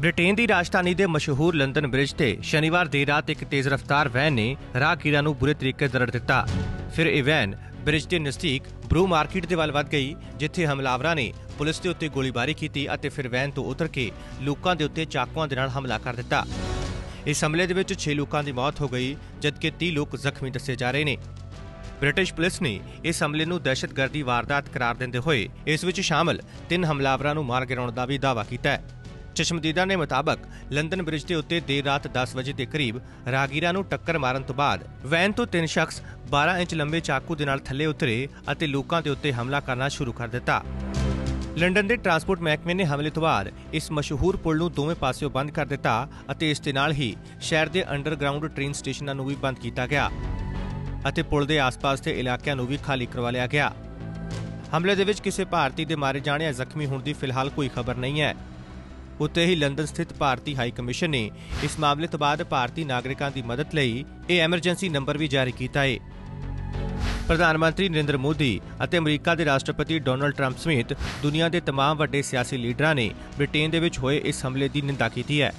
Britain ਦੀ ਰਾਜਧਾਨੀ ਦੇ ਮਸ਼ਹੂਰ London bridge ਤੇ ਸ਼ਨੀਵਾਰ ਦੇਰ ਰਾਤ ਇੱਕ ਤੇਜ਼ ਰਫ਼ਤਾਰ ਵੈਨ ਨੇ ਰਾਹਗੀਰਾਂ ਨੂੰ ਬੁਰੇ ਤਰੀਕੇ ਦਰੜ ਦਿੱਤਾ। ਫਿਰ ਇਹ ਵੈਨ ਬ੍ਰਿਜ ਦੇ ਨਜ਼ਦੀਕ ਬਰੂ ਮਾਰਕੀਟ ਦੇ ਵੱਲ ਵੱਧ ਗਈ, ਜਿੱਥੇ ਹਮਲਾਵਰਾਂ ਨੇ ਪੁਲਿਸ ਦੇ ਉੱਤੇ ਗੋਲੀਬਾਰੀ ਕੀਤੀ ਅਤੇ ਫਿਰ ਵੈਨ ਤੋਂ ਉਤਰ ਕੇ ਲੋਕਾਂ ਦੇ ਉੱਤੇ ਚਾਕੂਆਂ ਦੇ ਨਾਲ ਹਮਲਾ ਕਰ ਦਿੱਤਾ। ਇਸ ਹਮਲੇ ਦੇ ਵਿੱਚ 6 ਲੋਕਾਂ ਦੀ ਮੌਤ ਹੋ ਗਈ, ਜਦਕਿ 30 ਲੋਕ ਜ਼ਖਮੀ ਦੱਸੇ ਜਾ ਰਹੇ ਨੇ। ਬ੍ਰਿਟਿਸ਼ ਪੁਲਿਸ ਨੇ ਇਸ ਹਮਲੇ ਨੂੰ ਦਹਿਸ਼ਤਗਰਦੀ ਵਾਰਦਾਤ ਕਰਾਰ ਦਿੰਦੇ ਹੋਏ ਇਸ ਵਿੱਚ ਸ਼ਾਮਲ ਤਿੰਨ ਹਮਲਾਵਰਾਂ ਨੂੰ ਮਾਰ ਗਿਰਾਉਣ ਦਾ ਵੀ ਦਾਅਵਾ ਕੀਤਾ ਹੈ। ਚਸ਼ਮਦੀਦਾ ਦੇ ਮੁਤਾਬਕ ਲੰਡਨ ਬ੍ਰਿਜ ਦੇ ਉੱਤੇ ਦੇਰ ਰਾਤ 10 ਵਜੇ ਦੇ ਕਰੀਬ ਰਾਹਗੀਰਾਂ ਨੂੰ ਟੱਕਰ ਮਾਰਨ ਤੋਂ ਬਾਅਦ ਵੈਨ ਤੋਂ ਤਿੰਨ ਸ਼ਖਸ 12 ਇੰਚ ਲੰਬੇ ਚਾਕੂ ਦੇ ਨਾਲ ਥੱਲੇ ਉਤਰੇ ਅਤੇ ਲੋਕਾਂ ਦੇ ਉੱਤੇ ਹਮਲਾ ਕਰਨਾ ਸ਼ੁਰੂ ਕਰ ਦਿੱਤਾ। ਲੰਡਨ ਦੇ ਟਰਾਂਸਪੋਰਟ ਮਹਿਕਮੇ ਨੇ ਹਮਲੇ ਤੋਂ ਬਾਅਦ ਇਸ ਮਸ਼ਹੂਰ ਪੁਲ ਨੂੰ ਦੋਵੇਂ ਪਾਸਿਓਂ ਬੰਦ ਕਰ ਦਿੱਤਾ ਅਤੇ ਇਸ ਦੇ ਨਾਲ ਹੀ ਸ਼ਹਿਰ ਦੇ ਅੰਡਰਗਰਾਉਂਡ ਟ੍ਰੇਨ ਸਟੇਸ਼ਨਾਂ ਨੂੰ ਵੀ ਬੰਦ ਕੀਤਾ ਗਿਆ ਅਤੇ ਪੁਲ ਦੇ ਆਸ-ਪਾਸ ਦੇ ਇਲਾਕਿਆਂ ਨੂੰ ਵੀ ਖਾਲੀ ਕਰਵਾ ਲਿਆ ਗਿਆ। ਹਮਲੇ ਦੇ ਵਿੱਚ ਕਿਸੇ ਭਾਰਤੀ ਦੇ ਮਾਰੇ ਜਾਣ ਜਾਂ ਜ਼ਖਮੀ ਹੋਣ ਦੀ ਫਿਲਹਾਲ ਕੋਈ ਖਬਰ ਨਹੀਂ ਹੈ। ਉੱਤੇ ਹੀ ਲੰਡਨ ਸਥਿਤ ਭਾਰਤੀ ਹਾਈ ਕਮਿਸ਼ਨ ਨੇ ਇਸ ਮਾਮਲੇ ਤੋਂ ਬਾਅਦ ਭਾਰਤੀ ਨਾਗਰਿਕਾਂ ਦੀ ਮਦਦ ਲਈ ਇਹ ਐਮਰਜੈਂਸੀ ਨੰਬਰ ਵੀ ਜਾਰੀ ਕੀਤਾ ਹੈ ਪ੍ਰਧਾਨ ਮੰਤਰੀ ਨਰਿੰਦਰ ਮੋਦੀ ਅਤੇ ਅਮਰੀਕਾ ਦੇ ਰਾਸ਼ਟਰਪਤੀ ਡੋਨਲਡ ਟਰੰਪ ਸਮੇਤ ਦੁਨੀਆ ਦੇ तमाम ਵੱਡੇ ਸਿਆਸੀ ਲੀਡਰਾਂ ਨੇ ਬ੍ਰਿਟੇਨ ਦੇ ਵਿੱਚ ਹੋਏ ਇਸ ਹਮਲੇ ਦੀ ਨਿੰਦਾ ਕੀਤੀ ਹੈ